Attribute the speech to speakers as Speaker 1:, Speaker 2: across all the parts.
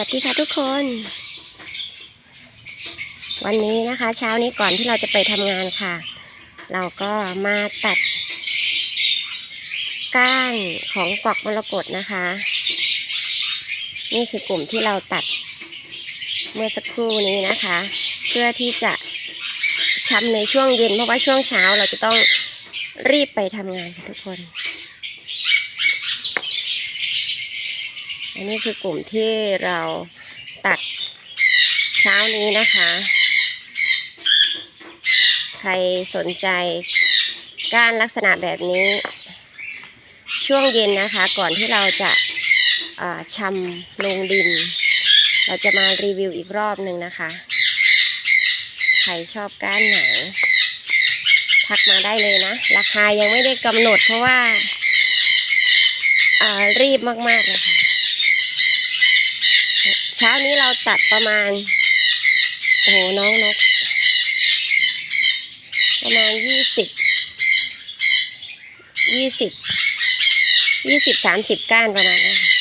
Speaker 1: วัสดีค่ะทุกคน วันนี้นะคะ เช้านี้ก่อนที่เราจะไปทำงานค่ะ เราก็มาตัด ก้านของกวักมรกตนะคะ นี่คือกลุ่มที่เราตัดเมื่อสักครู่นี้นะคะ เพื่อที่จะทำในช่วงเย็นเพราะว่าช่วงเช้าเราจะต้องรีบไปทำงานค่ะทุกคน อันนี้คือกลุ่มที่เราตัดเช้านี้นะคะ ใครสนใจการลักษณะแบบนี้ ช่วงเย็นนะคะ ก่อนที่เราจะาชำลงดิน เราจะมารีวิวอีกรอบหนึ่งนะคะ ใครชอบก้านไหนทักมาได้เลยนะ ราคายังไม่ได้กำหนดเพราะว่าารีบมาก ๆ เลยค่ะ ช้านี้เราตัดประมาณ โอ้โหน้องนก ประมาณยี่สิบยี่สิบยี่สิบสามสิบก้านประมาณนี้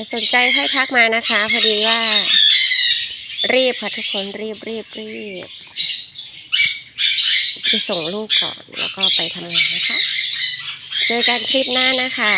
Speaker 1: นค่ะสนใจให้ทักมานะคะ พอดีว่า รีบค่ะทุกคนรีบรีบรีบจะส่งลูกก่อนแล้วก็ไปทำงานนะคะ เจอกันคลิปหน้านะคะ